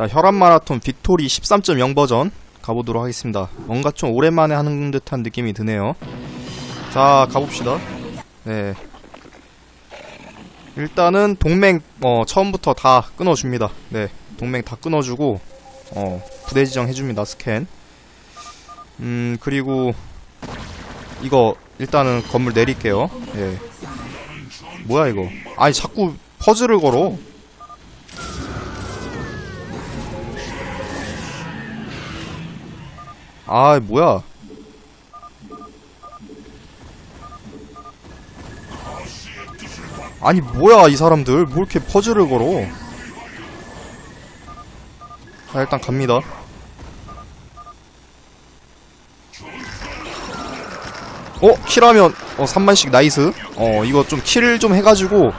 자, 혈압 마라톤 빅토리 13.0 버전 가보도록 하겠습니다. 뭔가 좀 오랜만에 하는 듯한 느낌이 드네요. 자, 가봅시다. 네. 일단은 동맹 어, 처음부터 다 끊어줍니다. 네, 동맹 다 끊어주고 어, 부대 지정 해줍니다. 스캔. 음 그리고 이거 일단은 건물 내릴게요. 예. 뭐야 이거? 아니 자꾸 퍼즐을 걸어. 아 뭐야? 아니 뭐야 이 사람들 뭐 이렇게 퍼즐을 걸어 자 일단 갑니다 어? 킬하면 어 3만씩 나이스 어 이거 좀 킬 좀 해가지고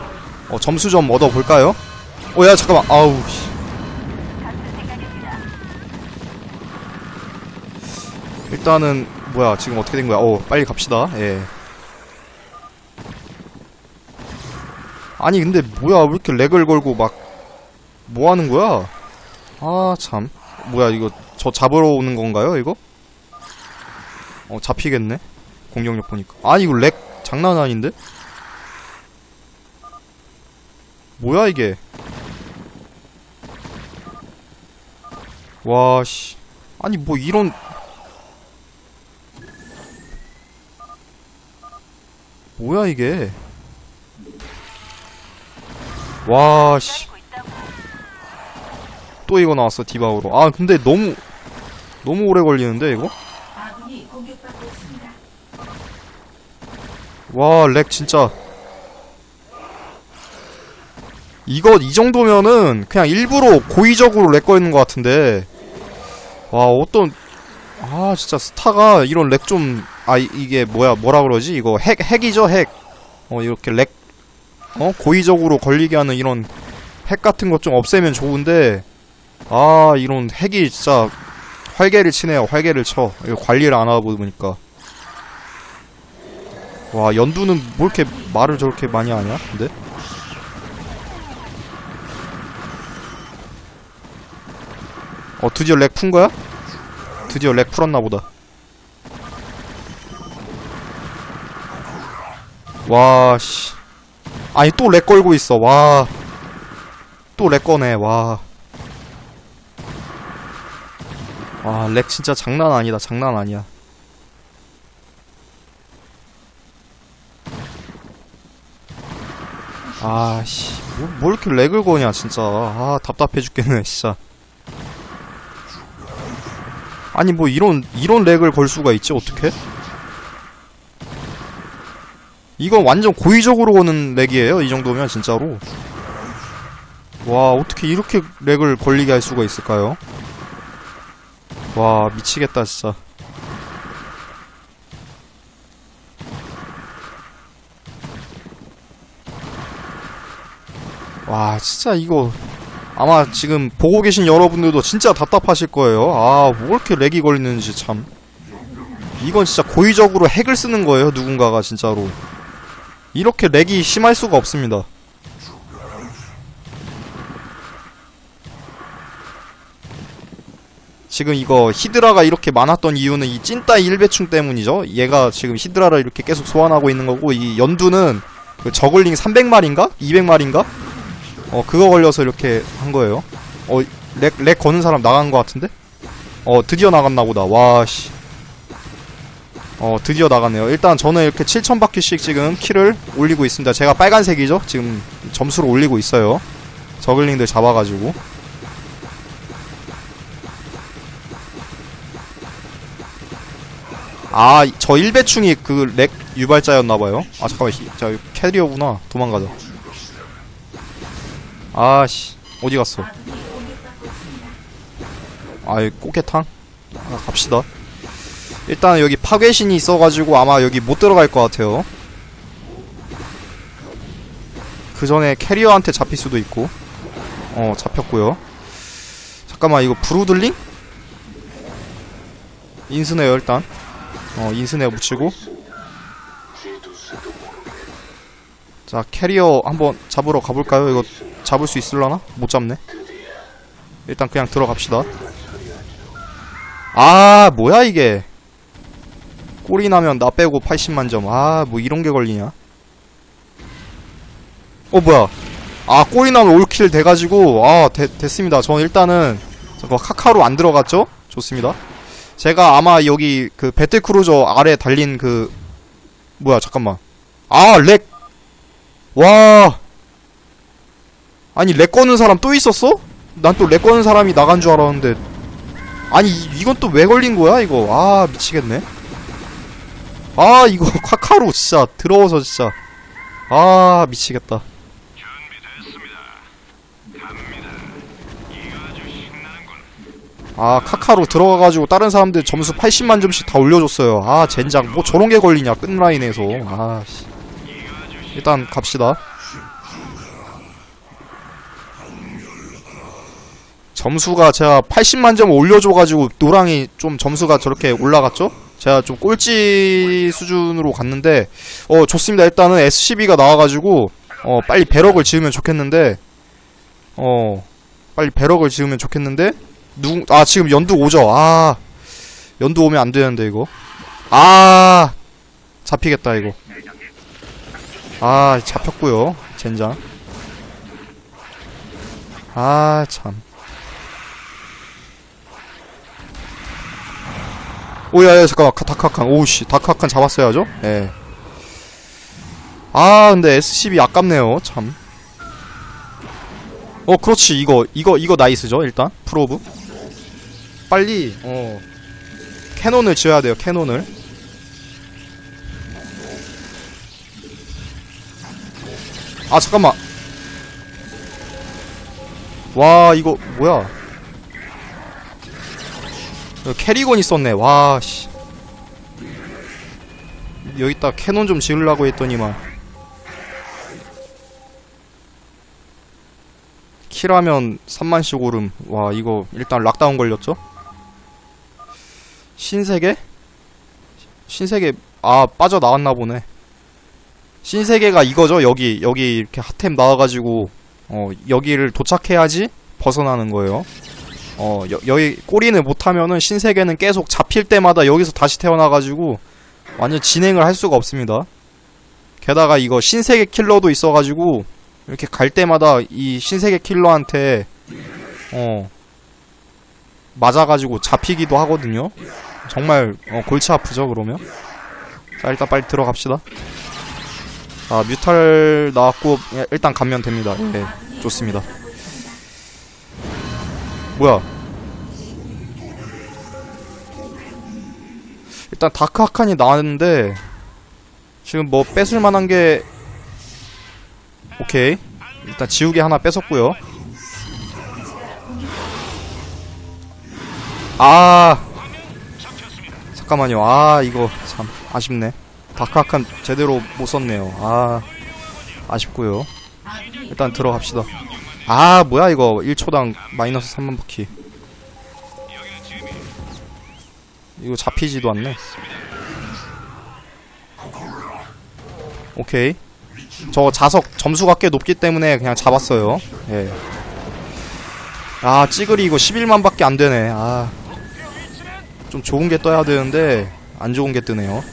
어 점수 좀 얻어볼까요? 어 야 잠깐만 아우 일단은 뭐야 지금 어떻게 된 거야? 어 빨리 갑시다. 예. 아니 근데 뭐야 왜 이렇게 렉을 걸고 막 뭐 하는 거야? 아 참. 뭐야 이거 저 잡으러 오는 건가요 이거? 어 잡히겠네. 공격력 보니까. 아니 이거 렉 장난 아닌데? 뭐야 이게? 와 씨. 아니 뭐 이런 뭐야 이게 와, 씨. 또 이거 나왔어, 디바우로. 아, 근데 너무, 너무 오래 걸리는데, 이거? 와, 렉 진짜. 이거, 이 정도면은, 그냥 일부러 고의적으로 렉 걸리는 것 같은데. 와, 어떤, 아, 진짜 스타가 이런 렉 좀, 아, 이- 이게 뭐야, 뭐라 그러지? 이거 핵, 핵이죠, 핵. 어, 이렇게 렉, 어? 고의적으로 걸리게 하는 이런 핵 같은 것 좀 없애면 좋은데, 아, 이런 핵이 진짜 활개를 치네요, 활개를 쳐. 이거 관리를 안 하다 보니까. 와, 연두는 뭐 이렇게 말을 저렇게 많이 하냐, 근데? 어, 드디어 렉 푼 거야? 드디어 렉 풀었나 보다. 와, 씨. 아니, 또 렉 걸고 있어, 와. 또렉 거네, 와. 와, 렉 진짜 장난 아니다, 장난 아니야. 아, 씨. 뭐, 뭐 이렇게 렉을 거냐, 진짜. 아, 답답해 죽겠네, 진짜. 아니, 뭐, 이런, 이런 렉을 걸 수가 있지, 어떻게? 이건 완전 고의적으로 거는 렉이에요, 이 정도면, 진짜로. 와, 어떻게 이렇게 렉을 걸리게 할 수가 있을까요? 와, 미치겠다, 진짜. 와, 진짜 이거 아마 지금 보고 계신 여러분들도 진짜 답답하실 거예요. 아, 뭐 이렇게 렉이 걸리는지 참. 이건 진짜 고의적으로 핵을 쓰는 거예요, 누군가가 진짜로. 이렇게 렉이 심할 수가 없습니다. 지금 이거 히드라가 이렇게 많았던 이유는 이 찐따 1배충 때문이죠. 얘가 지금 히드라를 이렇게 계속 소환하고 있는 거고 이 연두는 그 저글링 300마리인가? 200마리인가? 어 그거 걸려서 이렇게 한 거예요. 어렉렉 거는 사람 나간 거 같은데? 어 드디어 나갔나 보다. 와 씨. 어 드디어 나갔네요. 일단 저는 이렇게 7,000바퀴씩 지금 키를 올리고 있습니다. 제가 빨간색이죠? 지금 점수를 올리고 있어요. 저글링들 잡아가지고. 아, 저 1배충이 그 렉 유발자였나봐요. 아, 잠깐만. 히- 자, 캐리어구나. 도망가자. 아씨, 어디 갔어? 아군이 공격받고 있습니다. 아이, 꽃게탕? 아, 갑시다. 일단 여기 파괴신이 있어가지고 아마 여기 못 들어갈 것 같아요. 그 전에 캐리어한테 잡힐 수도 있고. 어, 잡혔고요. 잠깐만, 이거 브루들링? 인스네요, 일단. 어, 인스네 붙이고. 자, 캐리어 한번 잡으러 가볼까요? 이거 잡을 수 있을라나? 못 잡네. 일단 그냥 들어갑시다 아 뭐야 이게 꼴이 나면 나 빼고 80만 점 아 뭐 이런 게 걸리냐? 어 뭐야? 아 꼴이 나면 올킬 돼가지고 아 되- 됐습니다. 저 일단은 저거 카카로 안 들어갔죠? 좋습니다. 제가 아마 여기 그 배틀크루저 아래 달린 그 뭐야 잠깐만. 아 렉 와! 아니 렉 거는 사람 또 있었어? 난 또렉 거는 사람이 나간 줄 알았는데. 아니 이, 이건 또 왜 걸린 거야 이거? 아 미치겠네 아 이거 카카로 진짜 더러워서 진짜. 아 미치겠다. 아 카카로 들어가가지고 다른 사람들 점수 80만 점씩 다 올려줬어요. 아 젠장. 뭐 저런 게 걸리냐 끝 라인에서. 아 씨. 일단 갑시다. 점수가 제가 80만 점 올려줘가지고 노랑이 좀 점수가 저렇게 올라갔죠? 제가 좀 꼴찌 수준으로 갔는데 어 좋습니다. 일단은 SCB가 나와가지고 어 빨리 배럭을 지으면 좋겠는데 어 빨리 배럭을 지으면 좋겠는데 누, 아 지금 연두 오죠? 아 연두 오면 안 되는데 이거. 아 잡히겠다 이거. 아 잡혔고요 젠장. 아 참 오야야 잠깐만. 카- 다크하칸. 오우씨. 다크하칸 잡았어야죠? 예. 아 근데 SCB 아깝네요. 참. 어 그렇지. 이거 이거 이거 나이스죠 일단? 프로브. 빨리 어. 캐논을 지어야 돼요 캐논을. 아 잠깐만. 와 이거 뭐야? 어, 캐리건 있었네. 와씨. 여기다 캐논 좀 지으려고 했더니만 킬하면 3만씩 오름. 와 이거 일단 락다운 걸렸죠? 신세계? 신세계 아 빠져나왔나 보네. 신세계가 이거죠? 여기 여기 이렇게 핫템 나와가지고 어 여기를 도착해야지 벗어나는 거예요 어 여, 여기 꼬리는 못하면은 신세계는 계속 잡힐 때마다 여기서 다시 태어나가지고 완전 진행을 할 수가 없습니다 게다가 이거 신세계 킬러도 있어가지고 이렇게 갈 때마다 이 신세계 킬러한테 어 맞아가지고 잡히기도 하거든요. 정말 어, 골치 아프죠 그러면. 자 일단 빨리 들어갑시다. 아 뮤탈 나왔고 예, 일단 가면 됩니다. 네 좋습니다. 뭐야? 일단 다크 하칸이 나왔는데 지금 뭐 뺏을 만한 게 오케이. 일단 지우개 하나 뺏었고요. 아! 잠깐만요. 아 이거 참 아쉽네. 다크아칸 제대로 못 썼네요. 아 아쉽고요. 일단 들어갑시다. 아 뭐야 이거. 1초당 마이너스 3만 바퀴 이거 잡히지도 않네 오케이 저 자석 점수가 꽤 높기 때문에 그냥 잡았어요. 예. 아, 찌그리 이거 11만 밖에 안 되네. 아. 좀 좋은 게 떠야 되는데 안 좋은 게 뜨네요.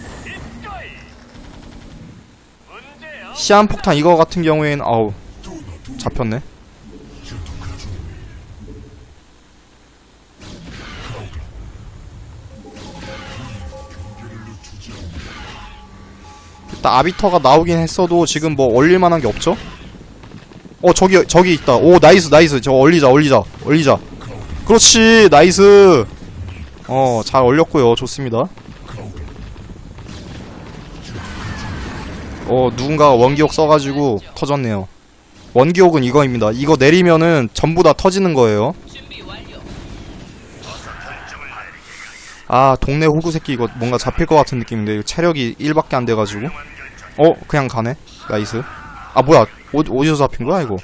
시한 폭탄 이거 같은 경우에는 아우 잡혔네. 아비터가 나오긴 했어도 지금 뭐 얼릴 만한 게 없죠? 어 저기 저기 있다. 오 나이스 나이스. 저거 얼리자 얼리자 얼리자. 그렇지 나이스. 어 잘 얼렸고요. 좋습니다. 어 누군가가 원기옥 써가지고 터졌네요. 원기옥은 이거입니다. 이거 내리면은 전부 다 터지는 거예요 아 동네 호구 새끼 이거 뭔가 잡힐 것 같은 느낌인데 이거 체력이 1밖에 안 돼가지고. 어 그냥 가네. 나이스. 아 뭐야. 어, 어디서 잡힌 거야 이거?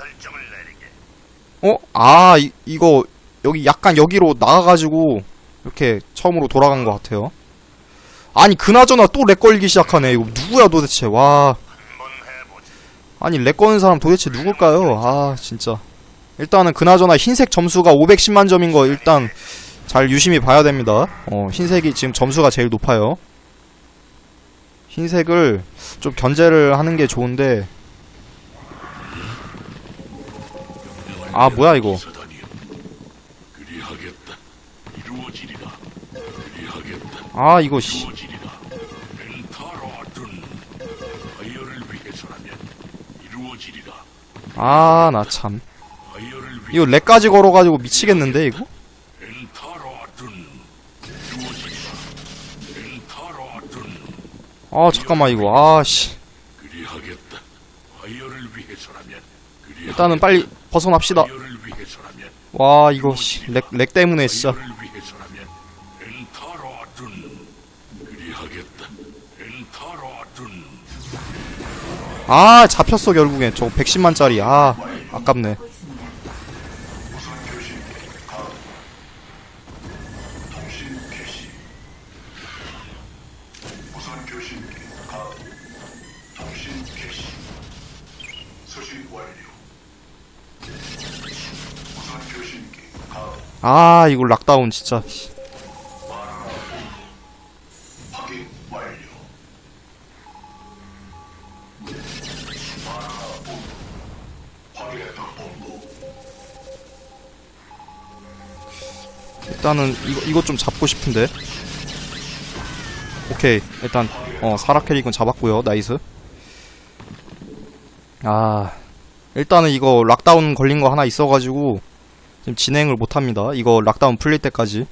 어? 아 이, 이거 여기 약간 여기로 나가가지고 이렇게 처음으로 돌아간 것 같아요. 아니 그나저나 또 렉 걸리기 시작하네. 이거 누구야 도대체? 와. 아니 렉 거는 사람 도대체 누굴까요? 아 진짜. 일단은 그나저나 흰색 점수가 510만 점인 거 일단 잘 유심히 봐야 됩니다. 어, 흰색이 지금 점수가 제일 높아요. 흰색을 좀 견제를 하는 게 좋은데. 아 뭐야 이거? 아 이거 씨. 아 나 참. 이거 렉까지 걸어가지고 미치겠는데 이거 아 잠깐만 이거. 아씨. 일단은 빨리 벗어납시다. 와 이거 씨 렉 렉 때문에 진짜. 아 잡혔어 결국엔. 저거 110만짜리. 아 아깝네 아 이거 락다운 진짜. 일단은 이거 이거 좀 잡고 싶은데 오케이 일단 어 사라 캐릭은 잡았고요. 나이스. 아 일단은 이거 락다운 걸린 거 하나 있어가지고 지금 진행을 못합니다. 이거 락다운 풀릴 때까지.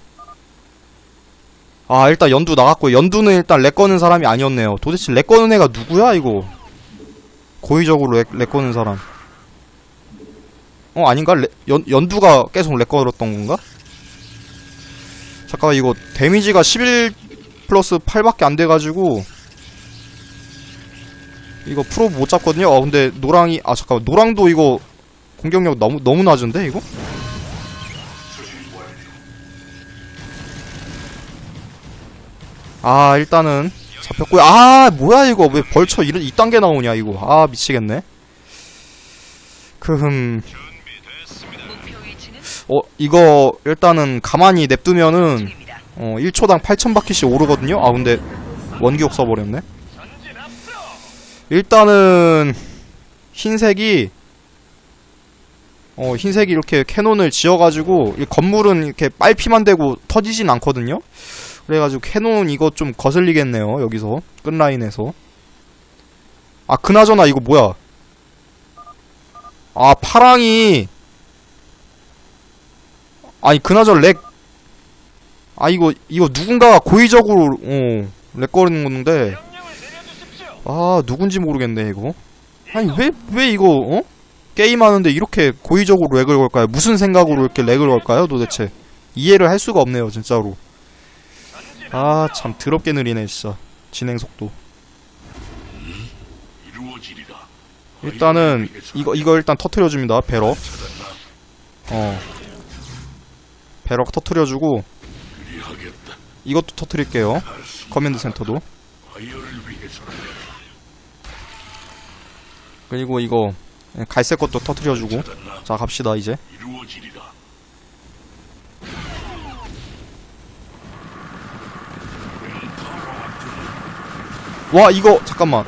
아 일단 연두 나갔고 연두는 일단 렉 거는 사람이 아니었네요. 도대체 렉 거는 애가 누구야 이거? 고의적으로 렉, 렉 거는 사람. 어 아닌가? 레- 연, 연두가 계속 렉 걸었던 건가? 잠깐만 이거 데미지가 11 플러스 8밖에 안 돼가지고 이거 프로 못 잡거든요. 아 근데 노랑이 아 잠깐만 노랑도 이거 공격력 너무 너무 낮은데 이거? 아 일단은 잡혔고요. 아 뭐야 이거 왜 벌처 이런 이딴 게 나오냐 이거. 아 미치겠네. 크흠. 어 이거 일단은 가만히 냅두면은 어 1초당 8,000바퀴씩 오르거든요. 아 근데 원기옥 써버렸네. 일단은 흰색이 어 흰색이 이렇게 캐논을 지어가지고 이 건물은 이렇게 빨피만 되고 터지진 않거든요. 그래가지고 캐논 이거 좀 거슬리겠네요 여기서 끝라인에서 아 그나저나 이거 뭐야 아 파랑이 아니 그나저나 렉 아 이거 이거 누군가가 고의적으로 어 렉 거리는 건데. 아 누군지 모르겠네 이거. 아니 왜왜 이거 어? 게임하는데 이렇게 고의적으로 렉을 걸까요? 무슨 생각으로 이렇게 렉을 걸까요 도대체? 이해를 할 수가 없네요 진짜로. 아 참 더럽게 느리네 진짜. 진행 속도. 일단은 이거 이거 일단 터트려 줍니다 배럭. 어. 배럭 터트려 주고. 그리하겠다 이것도 터트릴게요. 커맨드 센터도. 그리고 이거 갈색 것도 터트려 주고. 찾았나 자 갑시다 이제. 와 이거 잠깐만.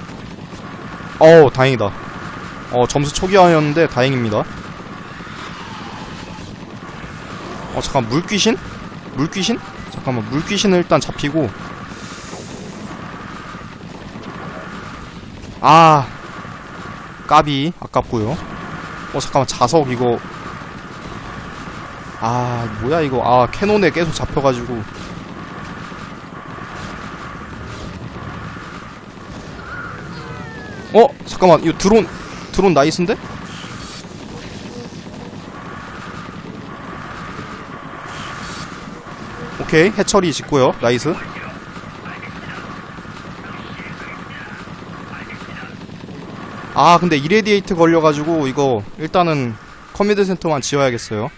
어우 다행이다. 어 점수 초기화였는데 다행입니다. 어 잠깐 물귀신? 물귀신? 잠깐만 물귀신은 일단 잡히고. 아 까비 아깝고요. 어 잠깐만 자석 이거. 아 뭐야 이거. 아 캐논에 계속 잡혀가지고. 어 잠깐만 이거 드론 드론 나이스인데? 오케이 해처리 짓고요. 나이스. 아 근데 이레디에이트 걸려가지고 이거 일단은 커뮤니티 센터만 지어야겠어요.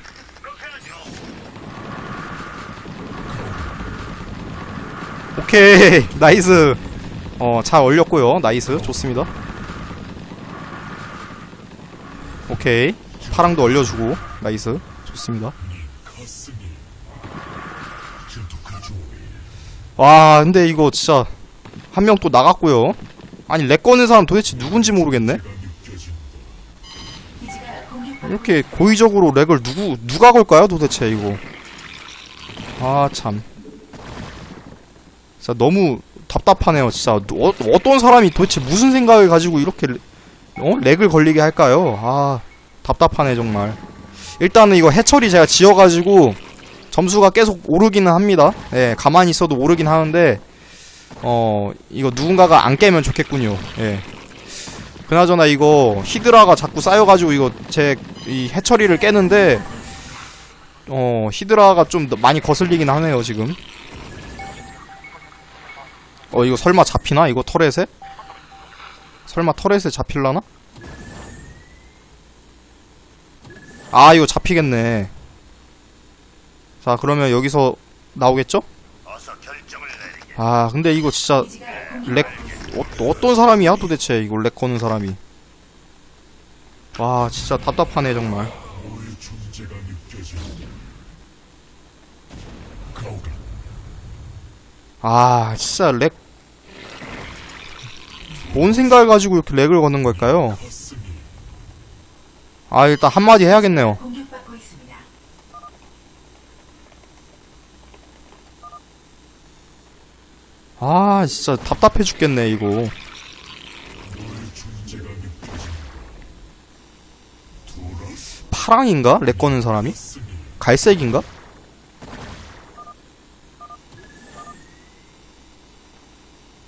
오케이 나이스. 어 잘 얼렸고요. 나이스. 좋습니다. 오케이. 파랑도 얼려주고. 나이스. 좋습니다 와 근데 이거 진짜 한 명 또 나갔고요. 아니 렉 거는 사람 도대체 누군지 모르겠네. 이렇게 고의적으로 렉을 누구 누가 걸까요 도대체 이거? 아 참. 진짜 너무 답답하네요 진짜. 어, 어떤 사람이 도대체 무슨 생각을 가지고 이렇게 레- 어? 렉을 걸리게 할까요? 아 답답하네 정말. 일단은 이거 해처리 제가 지어가지고 점수가 계속 오르기는 합니다. 예 가만히 있어도 오르긴 하는데 어 이거 누군가가 안 깨면 좋겠군요. 예. 그나저나 이거 히드라가 자꾸 쌓여가지고 이거 제 이 해처리를 깨는데 어 히드라가 좀더 많이 거슬리긴 하네요 지금. 어 이거 설마 잡히나? 이거 터렛에? 설마 터렛에 잡힐라나? 아 이거 잡히겠네 자 그러면 여기서 나오겠죠? 아 근데 이거 진짜 렉 어, 어떤 사람이야 도대체? 이거 렉 거는 사람이. 와 진짜 답답하네 정말. 아 진짜 렉. 뭔 생각을 가지고 이렇게 렉을 거는 걸까요? 아 일단 한마디 해야겠네요 공격받고 있습니다. 아 진짜 답답해 죽겠네 이거 파랑인가? 렉 거는 사람이? 갈색인가?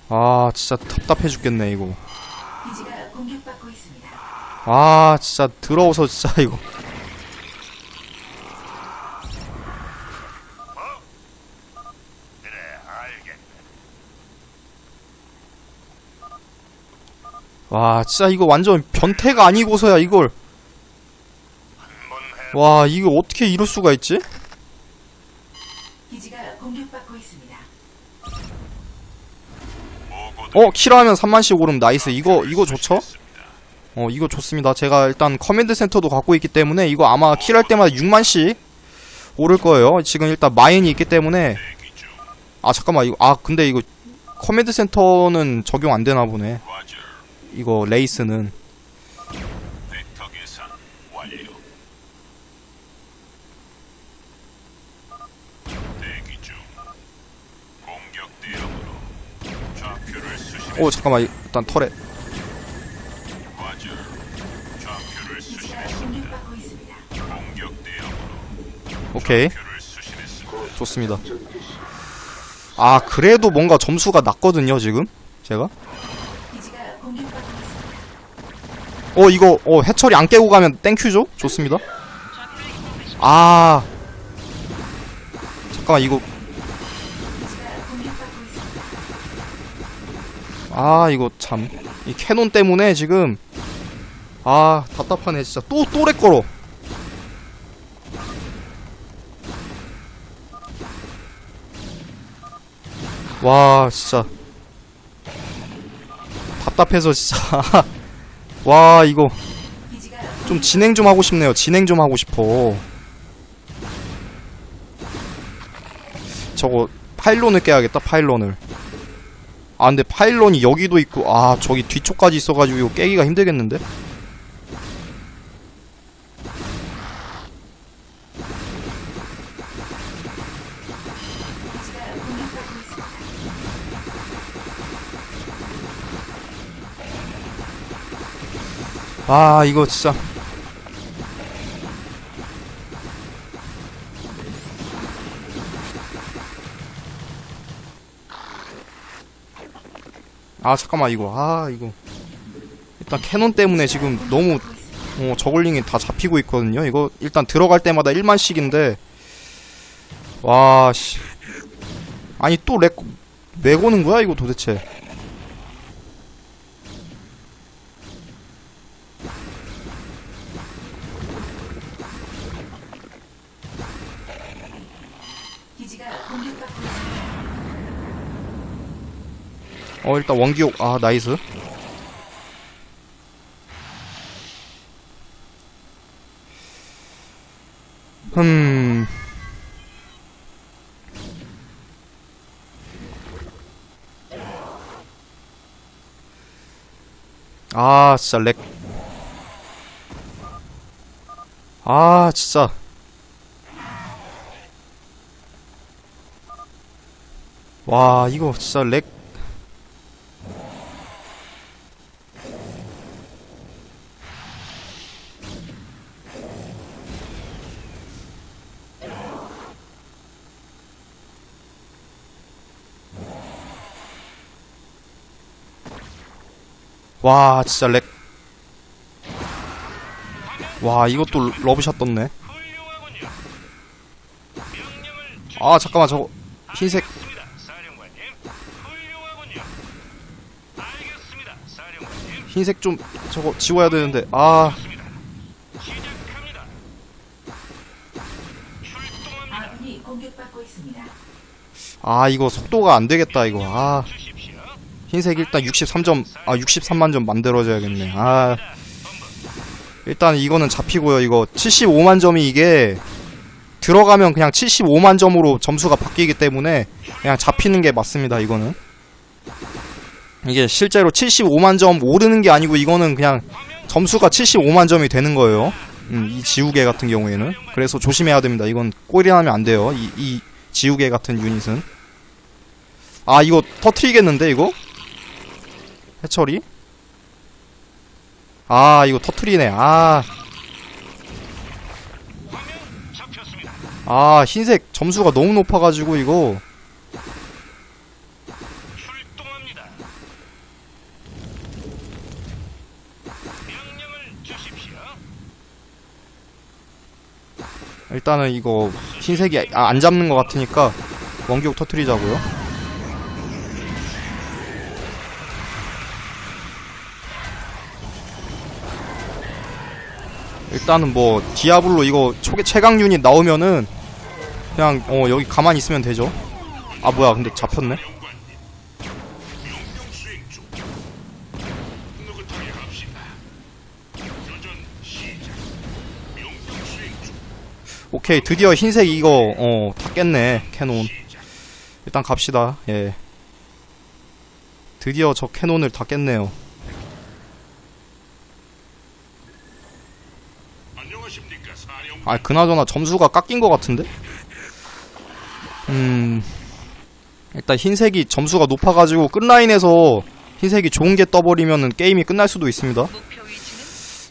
아 진짜 답답해 죽겠네 이거. 아 진짜 더러워서 진짜 이거 와 진짜 이거 완전 변태가 아니고서야 이걸. 와 이거 어떻게 이럴 수가 있지? 기지가 공격받고 있습니다. 어 킬하면 3만씩 오름. 나이스. 이거 이거 좋죠? 어 이거 좋습니다. 제가 일단 커맨드 센터도 갖고 있기 때문에 이거 아마 킬할 때마다 6만씩 오를 거예요. 지금 일단 마인이 있기 때문에. 아 잠깐만. 이거 아 근데 이거 커맨드 센터는 적용 안 되나 보네 이거 레이스는 벡터 계산 완료. 대기 중. 공격 대응으로 좌표를 수신해. 오 잠깐만 일단 털에 과절. 좌표를 수신했습니다. 공격 대응으로 오케이 좌표를 수신했습니다. 좋습니다 아 그래도 뭔가 점수가 낮거든요 지금 제가. 어 이거 어 해철이 안 깨고 가면 땡큐죠? 좋습니다. 아 잠깐만 이거. 아 이거 참 이 캐논 때문에 지금 아 답답하네 진짜 또 또래 걸어. 와 진짜 답답해서 진짜 와 이거 좀 진행 좀 하고 싶네요. 진행 좀 하고 싶어. 저거 파일론을 깨야겠다. 파일론을. 아 근데 파일론이 여기도 있고 아 저기 뒤쪽까지 있어가지고 이거 깨기가 힘들겠는데? 아 이거 진짜. 아 잠깐만 이거. 아 이거. 일단 캐논 때문에 지금 너무. 어, 저글링이 다 잡히고 있거든요. 이거 일단 들어갈 때마다 1만씩인데. 와씨. 아니 또 렉 왜 거는 거야 이거 도대체 기지가 공격받고 있습니다. 어 일단 원기옥 아 나이스 흠. 아, 진짜 렉. 아, 진짜. 와, 이거 진짜 렉. 와, 진짜 렉. 와, 이것도 러브샷 떴네. 아, 잠깐만, 저거. 흰색. 흰색 좀, 저거 지워야 되는데. 아. 아, 이거 속도가 안 되겠다, 이거. 아. 흰색 일단 63점, 아, 63만 점 만들어줘야겠네. 아, 일단 이거는 잡히고요. 이거 75만 점이 이게 들어가면 그냥 75만 점으로 점수가 바뀌기 때문에 그냥 잡히는 게 맞습니다. 이거는 이게 실제로 75만 점 오르는 게 아니고 이거는 그냥 점수가 75만 점이 되는 거예요. 음, 이 지우개 같은 경우에는 그래서 조심해야 됩니다. 이건 꼴이 나면 안 돼요. 이, 이 지우개 같은 유닛은 아 이거 터트리겠는데 이거 해처리? 아 이거 터트리네. 아. 아 흰색 점수가 너무 높아가지고 이거. 일단은 이거 흰색이 아, 안 잡는 것 같으니까 원기옥 터트리자고요 일단은 뭐 디아블로 이거 초계 최강 유닛 나오면은 그냥 어 여기 가만히 있으면 되죠 아 뭐야 근데 잡혔네. 오케이 드디어 흰색 이거 어 다 깼네 캐논. 일단 갑시다. 예. 드디어 저 캐논을 다 깼네요. 안녕하십니까 사령. 아, 그나저나 점수가 깎인 것 같은데? 음. 일단 흰색이 점수가 높아가지고 끝라인에서 흰색이 좋은 게 떠버리면은 게임이 끝날 수도 있습니다.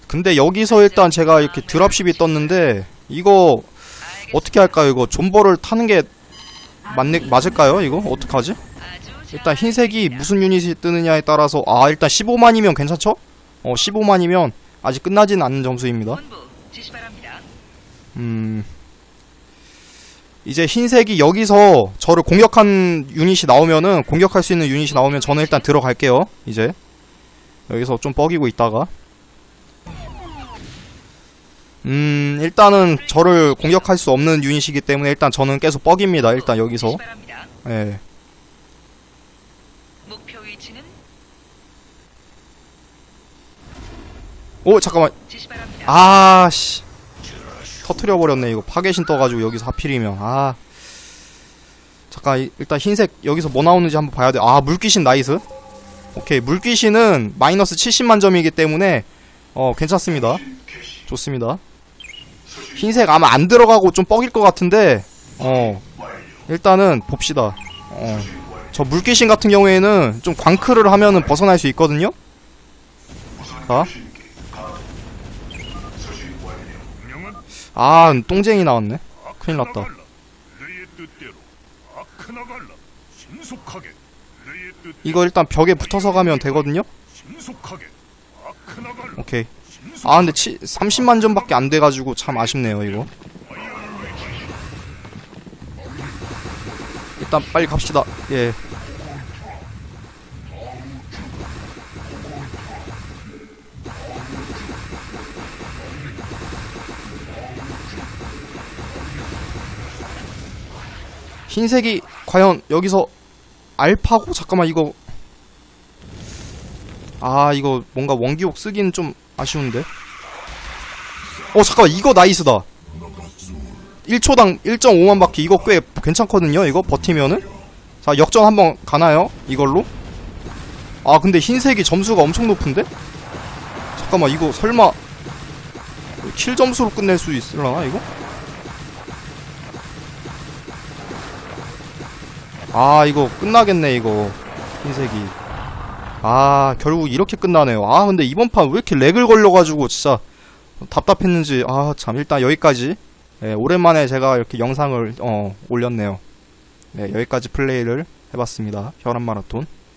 근데 여기서 일단 제가 이렇게 드랍십이 떴는데 이거 어떻게 할까요? 이거 존버를 타는 게 맞네, 맞을까요? 이거 어떡하지? 일단 흰색이 무슨 유닛이 뜨느냐에 따라서 아 일단 15만이면 괜찮죠? 어 15만이면 아직 끝나진 않은 점수입니다. 음. 이제 흰색이 여기서 저를 공격한 유닛이 나오면은 공격할 수 있는 유닛이 나오면 저는 일단 들어갈게요. 이제. 여기서 좀 뻐기고 있다가. 음 일단은 저를 공격할 수 없는 유닛이기 때문에 일단 저는 계속 뻐깁니다. 일단 여기서. 예. 위치는? 오 잠깐만. 아씨 터트려 버렸네. 이거 파괴신 떠가지고 여기서 하필이면. 아. 잠깐 이- 일단 흰색 여기서 뭐 나오는지 한번 봐야 돼아 물귀신 나이스. 오케이 물귀신은 마이너스 70만 점이기 때문에 어 괜찮습니다. 좋습니다. 흰색 아마 안 들어가고 좀 뻐길 것 같은데 어. 일단은 봅시다. 어 저 물귀신 같은 경우에는 좀 광크를 하면은 벗어날 수 있거든요? 자. 아 똥쟁이 나왔네. 큰일 났다. 이거 일단 벽에 붙어서 가면 되거든요. 오케이. 아 근데 치, 30만 점밖에 안 돼가지고 참 아쉽네요 이거. 일단 빨리 갑시다. 예 흰색이 과연 여기서 알파고? 잠깐만 이거. 아 이거 뭔가 원기옥 쓰기는 좀 아쉬운데. 어 잠깐만 이거 나이스다. 1초당 1.5만 바퀴. 이거 꽤 괜찮거든요 이거? 버티면은? 자 역전 한번 가나요? 이걸로? 아 근데 흰색이 점수가 엄청 높은데? 잠깐만 이거 설마 킬 점수로 끝낼 수 있을라나 이거 아 이거 끝나겠네 이거. 흰색이. 아 결국 이렇게 끝나네요. 아 근데 이번 판 왜 이렇게 렉을 걸려가지고 진짜 답답했는지 아 참 일단 여기까지. 예, 오랜만에 제가 이렇게 영상을 어 올렸네요. 네 여기까지 플레이를 해봤습니다. 혈압 마라톤